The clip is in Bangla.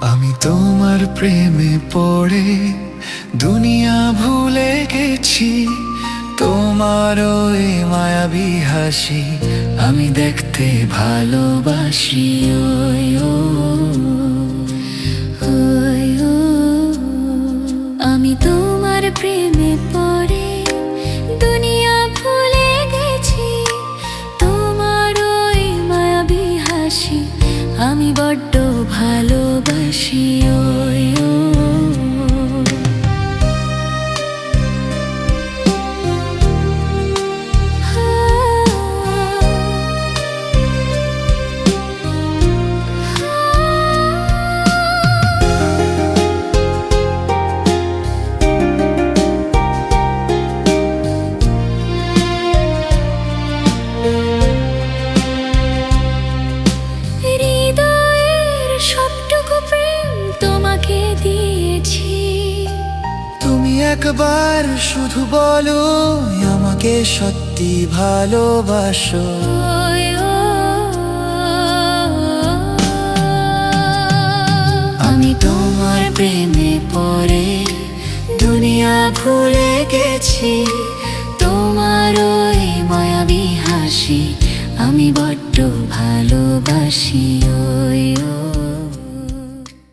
আমি তোমার প্রেমে পড়ে, দুনিয়া ভুলে গেছি তোমার ওই মায়াবী হাসি, আমি দেখতে ভালোবাসি ওই। বড্ড ভালোবাসি ওই একবার শুধু বলো, আমাকে সত্যি ভালোবাসো। আমি তোমার প্রেমে পড়ে, দুনিয়া ভুলে গেছি। তোমার ওই মায়াবী হাসি, আমি বড্ড ভালোবাসি, ওই